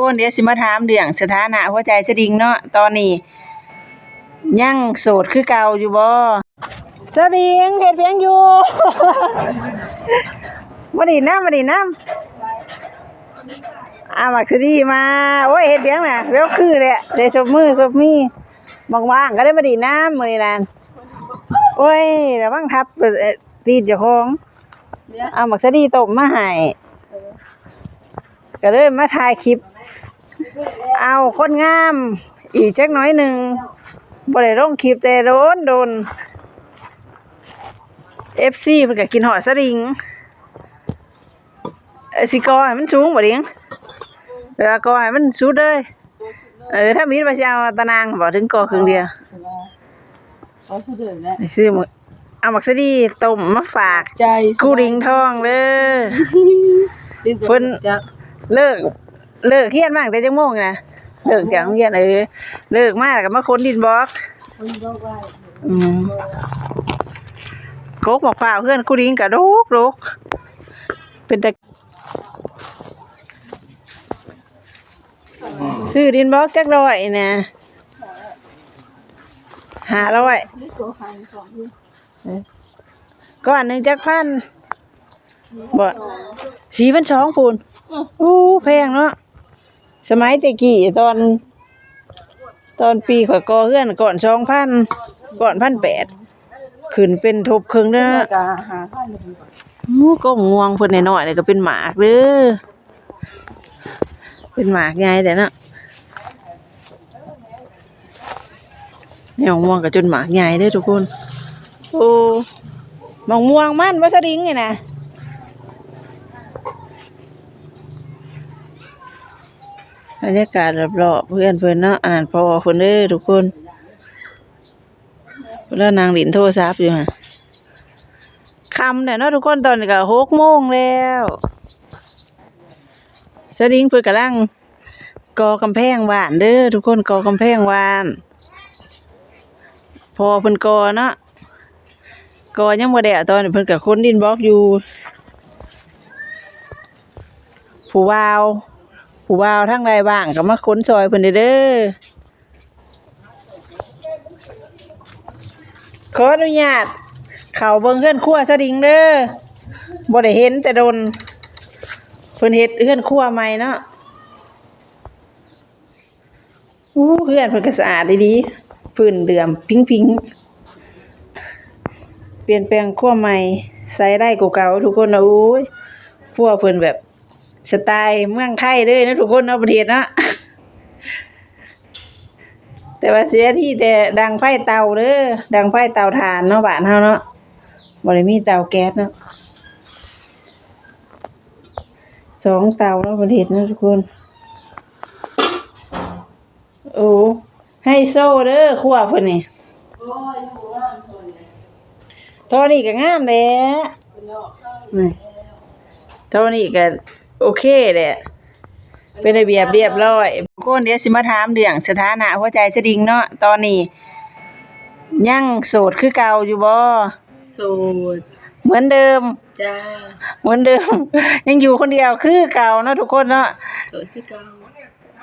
คนเดี๋ยวสิมาถามเรื่องสถานะหัวใจสดิงเนาะตอนนี้ยังโสดคือเก่าอยู่บ่สดิงเฮ็ดเพียงอยู่ มาดีน้ำมาดีน้ำอามาคือดีมาโอ้ยเฮ็ดเพียงน่ะเร็วคือแหละเดี๋ยวชมมือชมมีว่างๆก็ได้มาดีน้ำมื้อนี้นั่นโอ้ยระวังทับตีนเจ้าของเอาหมักสดีต้มมาให้ก็เลยมาถ่ายคลิป เอาคนงาม อีกจักหน้อยหนึ่งบ่ได้ลงคลิปแต่โดนโดนเอฟซีเพิ่นก็กินหอดสลิงเอ้ยสิกอให้มันสูงบ่ดิงเวลากอให้มันสุดเลยเออถ้ามีดมาสิเอาตะนางบ่ถึงกอครึ่งเดียวเขาคือเดิมแล้วไปซื้อหมึกเอาหมักสดีต้มมาฝากใจกูดิงทองเด้อดินเพิ่นจะเลิก เลิกเฮียนมากแต่จังโมงนะเลิกจากโรงเรียนเออเลิกมาแล้วก็มาค้นดินบล็อกคนบอกว่าอืมโกกบอกเปล่าเพื่อนกูดิ้งกะโดกโดกเป็นแต่ซื้อดินบล็อกจักร้อยนะหาร้อยนี่ตัวคันสองอยู่ก้อนหนึ่งจักพันบ่สีเป็นสองปูนอู้แพงเนาะ สมัยแตะกี้ตอน ตอนปีข่อยก่อเฮือนก่อนสองพันก่อนพันแปดขึ้นเป็นทบครึ่งเด้อกะหาพันเลยดีกว่าอู้ก็ง่วงเพิ่นน้อยๆนี่ก็เป็นหมากเด้อเป็นหมากใหญ่แต่นาะแนวม่วงก็จนหมากใหญ่เด้อทุกคน โอ้มองม่วงมันวัสดิงนี่นะ บรรยากาศรอบๆเพื่อนเพิ่อนเนาะอ่านพอเพิ่นเด้อทุกคนแล้วนางหลินโทรศัพท์อยู่ฮะคำเนี่ยเนาะทุกคนตอนนี้ก็หกโมงแล้วสดิงเพิ่นกำลังกอกำแพงหวานเด้อทุกคนกอกำแพงหวาน พอเพิ่นกอเนาะก็ยังบ่ได้อะตอนนี้เพิ่นก็ค้นดินบล็อกอยู่ ผู้วาว ผู้วาวทั้งใดบ้างก็มาค้นซอยเพิ่นเด้อเด้อขออนุญาต เข้าเบิ่งเฮือนครัวซะดิงเด้อบ่ได้เห็นแต่โดนเพิ่นเฮ็ดเฮือนครัวใหม่เนาะอู้เฮือนเพิ่นก็สะอาดดีๆพื้นเดือมพิงๆเปลี่ยนแปลงขั้วใหม่ใส่ได้กว่าเก่าทุกคนนะอุ้ยพวกเพิ่นแบบ สไตล์เมืองไทยเลยนะทุกคนเนาะประเทศเนาะแต่ว่าเสียที่แต่ดังไฟเตาเด้อดังไฟเตาถ่านเนาะบ้านเฮาเนาะบ่ได้มีเตาแก๊สเนาะสองเตาเนาะประเทศเนาะทุกคนโอ้ให้โซ่เด้อครัวเพิ่นนี่โอ้ยหัวมันคนเลยตอนนี้ก็งามแล้วเป็นดอกข้างนี่ตอนนี้ก็ โอเคแหละเป็นระเบียบเรียบร้อยคนเดี๋ยวสิมาถามเรื่องสถานะหัวใจสดิงเนาะตอนนี้ยังโสดคือเก่าอยู่บ่โสดเหมือนเดิมจ้าเหมือนเดิม ยังอยู่คนเดียวคือเก่าเนาะทุกคนเนาะโสดที่เก่า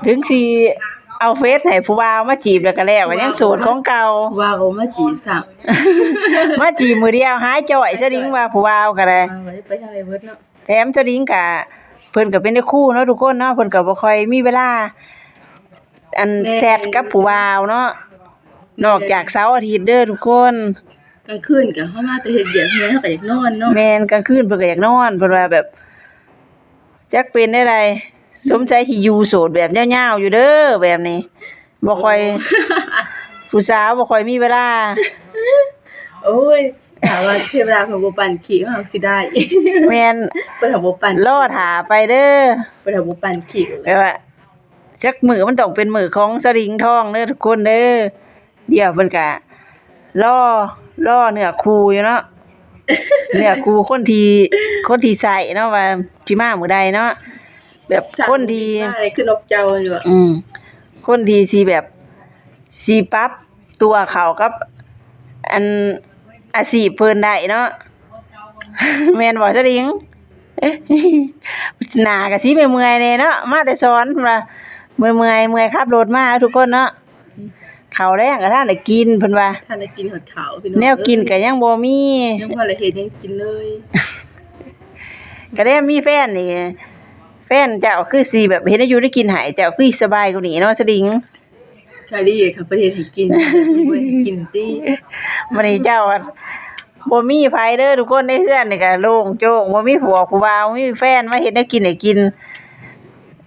ถึงสิเอาเฟซให้ผู้บ่าวมาจีบแล้วก็แล้วก็ยังโสดของเก่าว่าเขามาจีบสาวมาจีบมือเดียวหายจ่อยสดิงว่าผู้บ่าวก็ได้เอาไว้ไปทางไหนเบิดเนาะแถมสลิงกะ เพิ่นก็เป็นได้คู่เนาะทุกคนเนาะเพิ่นก็บ่ค่อยมีเวลา อันแซดกับผู้บ่าวเนาะนอกจากเสาร์อาทิตย์เด้อทุกคน กลางคืนก็เข้ามาแต่เฮ็ดเบียดแม่เขาก็อยากนอนเนาะแม่นกลางคืนเพิ่นก็อยากนอนเพิ่นว่าแบบจักเป็นได้ไรสมใจที่อยู่โสดแบบยาวๆอยู่เด้อแบบนี้บ่ค่อย ผู้สาวบ่ค่อยมีเวลา โอ้ย ถามว่าเทวดาของบ่ปั่นขี่เขาสิได้แม่นเพิ่นทำบ่ปั่นรอถาไปเด้อเพิ่นทำบ่ปั่นขี่แบบว่าจักมือมันต้องเป็นมือของสลิงทองเด้อทุกคนเด้อเดี๋ยวเพิ่นก็ล่อล่อเนื้อคูอยู่เนาะเนื้อคูคนที่คนที่ใส่เนาะว่าสิมามื้อใดเนาะแบบคนที่อะไรขึ้นนกเจ้าอยู่อะอืมคนที่สิแบบสิปรับตัวเขากับ อัน อาชีพเพิ่นได้เนาะแม่นบ่สลิงหน้าก็สิเมื่อยๆแน่เนาะมาแต่สอนว่าเมื่อยๆเมื่อยขับรถมาทุกคนเนาะข้าวแรงก็ท่านได้กินเพิ่นว่าท่านได้กินหอดขาวพี่น้องแนวกินก็ยังบ่มียังพอละเฮ็ดยังกินเลยก็ได้มีแฟนนี่แฟนเจ้าคือสิแบบเห็นอายุได้กินหายเจ้าคือสบายกว่านี้เนาะสดิง คาดีค่ะประเทศให้กินบ่ให้กินติวันนี้เจ้าอะบ่มีไผเด้อทุกคนในเฮือนนี่ก็โล่งโจ้งบ่มีผัวผู้บ่าวบ่มีแฟนมาเฮ็ดให้กินให้กิน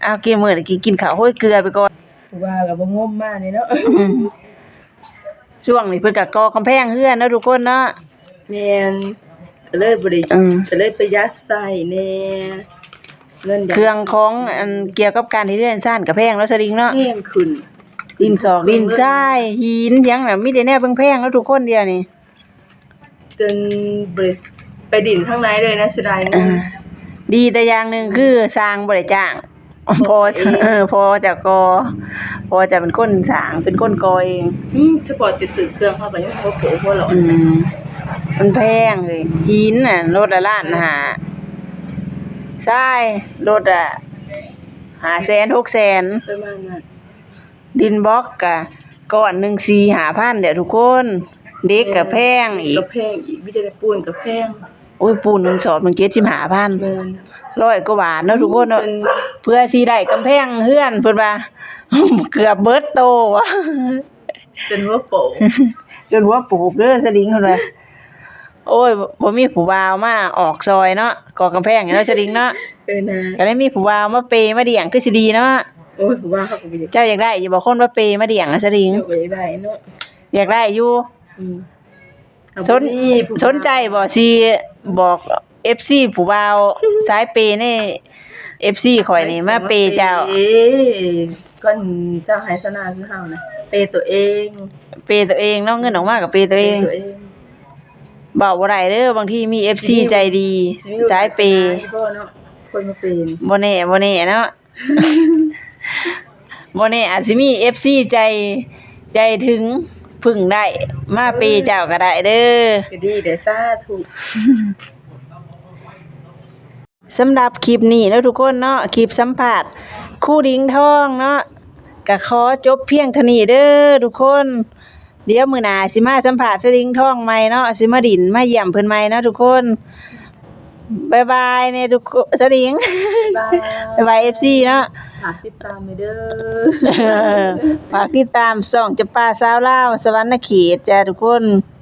เอากินมื้อนี้กินกินข้าวห้อยเกลือไปก่อนผู้ว่าก็บ่งมมากเลยเนาะอืมช่วงนี้เพิ่นก็ก่อกำแพงเฮือนเนาะทุกคนเนาะ แม่นก็เลยบ่ได้อืม ก็เลยประหยัดใส่แน่เงินเครื่องของอันเกี่ยวกับการที่เรือนซ่านก็แพงเนาะสดิงเนาะ แห้งขึ้น ดินสอกดินทรายหินหยังน่ะมีแต่แนวแพงๆแล้วทุกคนเดียวนี่จนบริสไปดินข้างในเลยนะเสียดายเงิอ่านดีแต่อย่างหนึ่งคือสร้างบริจ้าง พอเออพอจะกอ พอจะเป็นคนสร้างเป็นคนกอเองอืมเฉพาะติดสื่อเครื่องเข้าไปยังบ่โผล่บ่หรอกอืมมันแพงเลยหินน่ะรถละล้านหาทรายรถอะหาแสนหกแสนประมาณนั้น ดินบล็อกกะก้อนหนึ่งสี่หาพันเดี๋ยวทุกคน เด็กกับแพงอีกก็แพงอีกวิจัยปูนก็แพงโอ้ยปูนหนึ่งสอบมันเจ็ดสิบหาพันแม่นร้อยกว่าบาทเนาะทุกคนเนาะเป็นเพื่อสิได้กำแพงเฮือนเพิ่นว่า เกือบเบิดโตวะเป็นหัวโปะจนหัวปลูกเด้อสลิงเพิ่นว่าโอ้ยบ่มีผู้บ่าวมาออกซอยเนาะก่อกำแพงเนาะสลิงเนาะเออนะก็ได้มีผู้บ่าวมาเปย์มาเดี่ยงคือสิดีเนาะโอ้ยผมว่าเขาก็บ่อยากเจ้าอยากได้อยู่บ่คนมาเปย์มาเดี่ยงอะสลิงเดี๋ยวไปได้เนาะอยากได้อยู่อืมเอาสนบ่มีผู้สนใจบ่สิบอก FC ผู้บ่าวสายเปย์นี่ FC ข่อยนี่มาเปย์เจ้า เอ้ก่อนเจ้าไฮสนาคือเฮานะเปย์ตัวเองเปย์ตัวเองเนาะเงินออกมาก็เปย์ตัวเองตัวเอง บอกบ่ได้เด้อบางทีมี FC ใจดีสายเปย์บ่เนาะคนมาเป็นบ่แน่บ่แน่เนาะ บ่แน่อาจสิมี FC ใจใจถึงพึ่งได้มาเปย์เจ้าก็ได้เด้อ ก็ดีเด้อสาธุสำหรับคลิปนี้เนาะทุกคนเนาะคลิปสัมภาษณ์คู่ดิ้งทองเนาะก็ขอจบเพียงเท่านี้เด้อทุกคน เดี๋ยวมื้อหน้าสิมาสัมภาษณ์สดิ้งทองใหม่เนาะสิมาดินมาเยี่ยมเพิ่นใหม่เนาะทุกคน บ๊ายบายเนี่ยทุกคนสดิ้งบ๊ายบายบ๊ายบาย FC เนาะฝากติดตามไปเด้อเออฝากติดตามส่องจะป้าสาวลาวสวรรณเขตจ้าทุกคนบ